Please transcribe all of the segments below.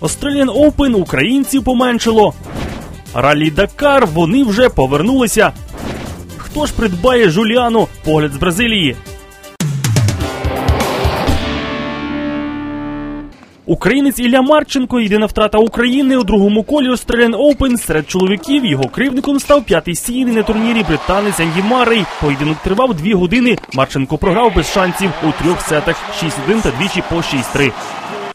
Australian Open українців поменшило. Ралі Дакар вони вже повернулися. Хто ж придбає Жуліану? Погляд з Бразилії. Українець Ілля Марченко єдина втрата України у другому колі Australian Open серед чоловіків. Його кривником став п'ятий сійний на турнірі британець Анді Маррей. Поєдинок тривав дві години. Марченко програв без шансів у трьох сетах 6-1 та двічі по 6-3.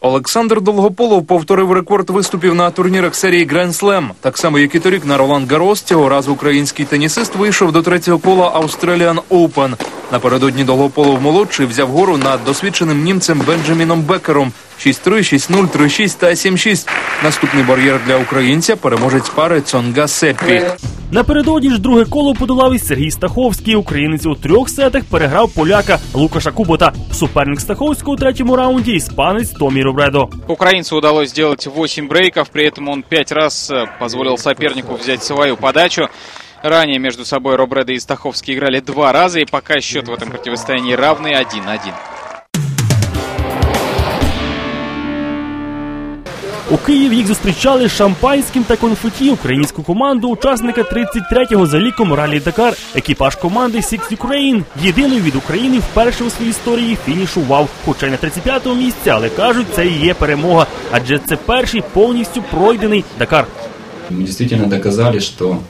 Олександр Долгополов повторив рекорд виступів на турнірах серії Slam. Так само, як і торік на Ролан Гарос, цього разу український тенісист вийшов до третього кола Australian Open. Напередодні Долгополов молодший взяв гору над досвідченим німцем Бенджаміном Бекером 6-3, 6-0, 3-6 та 7-6. Наступний бар'єр для українця переможець пари Цонга Сеппі. Напередодні ж друге коло подолав і Сергій Стаховський. Українець у трьох сетах переграв поляка Лукаша Кубота. Суперник Стаховського у третьому раунді іспанець Томі Робредо. Украинцу удалось сделать 8 брейков, при этом он 5 раз э, позволил сопернику взять свою подачу. Ранее между собой Робредо и Стаховский играли два раза, и пока счет в этом противостоянии равный 1-1. У Києві їх зустрічали шампанським та конфеті українську команду учасника 33-го за ліком Ралі Дакар. Екіпаж команди Six Ukraine єдиною від України вперше у своїй історії фінішував, хоча й на 35-му місці, але кажуть, це і є перемога, адже це перший повністю пройдений Дакар. Мы действительно доказали, что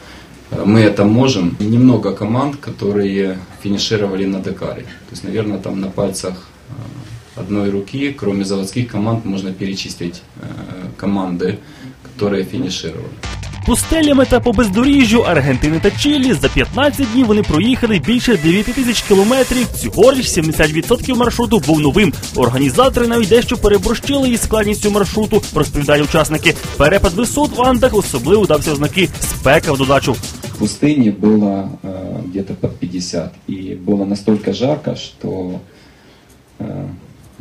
э, мы это можем. Немного команд, которые финишировали на Дакаре. То есть, наверное, там на пальцах э, одной руки, кроме заводских команд, можно перечислить э, команды, которые финишировали. Пустелями та по бездоріжжю Аргентини та Чилі за 15 днів вони проїхали більше 9 тисяч кілометрів. Цьогоріч 70% маршруту був новим. Організатори навіть дещо переборщили із складністю маршруту, розповідають учасники. Перепад висот в Андах особливо дався в знаки спека в додачу. В пустыне было э, где-то под 50. И было настолько жарко, что э,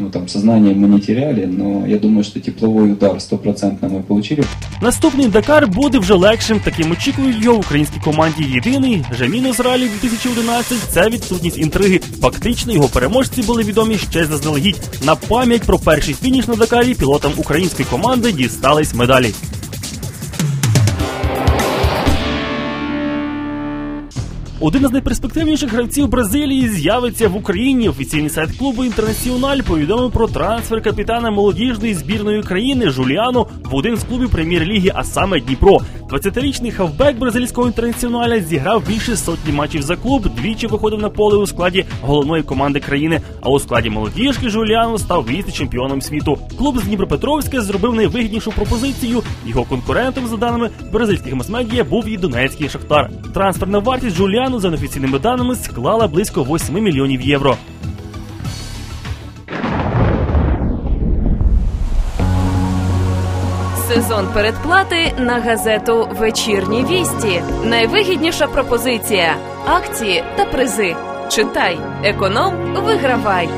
ну, там, сознание мы не теряли, но я думаю, что тепловой удар стопроцентно ми получили. Наступний Дакар буде вже легшим. Таким очікує його в українській команді. Єдиний вже мінус ралі 2011 – це відсутність інтриги. Фактично його переможці були відомі ще заздалегідь. На пам'ять про перший фініш на Дакарі пілотам української команди дістались медалі. Один із найперспективніших гравців Бразилії з'явиться в Україні. Офіційний сайт клубу Інтернаціональ повідомив про трансфер капітана молодіжної збірної країни Жуліану в один з клубів прем'єр-ліги, а саме Дніпро. 20-річний хавбек бразильського інтернаціоналя зіграв більше сотні матчів за клуб, двічі виходив на поле у складі головної команди країни. А у складі молодіжки Жуліану став віце-чемпіоном світу. Клуб з Дніпропетровська зробив найвигіднішу пропозицію. Його конкурентом, за даними бразильських мас-медіа, був і донецький шахтар. Трансферна вартість Жуліану за неофіційними даними склала близько 8 мільйонів євро. Сезон передплати на газету Вечірні вісті. Найвигідніша пропозиція. Акції та призи. Читай, економ, вигравай.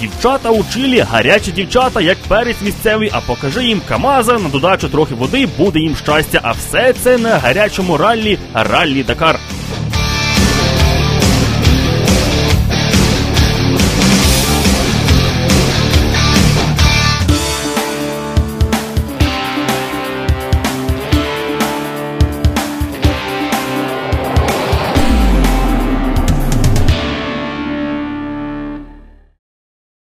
Дівчата у Чилі, гарячі дівчата, як перець місцевий, а покажи їм Камаза, на додачу трохи води, буде їм щастя. А все це на гарячому раллі Раллі Дакар.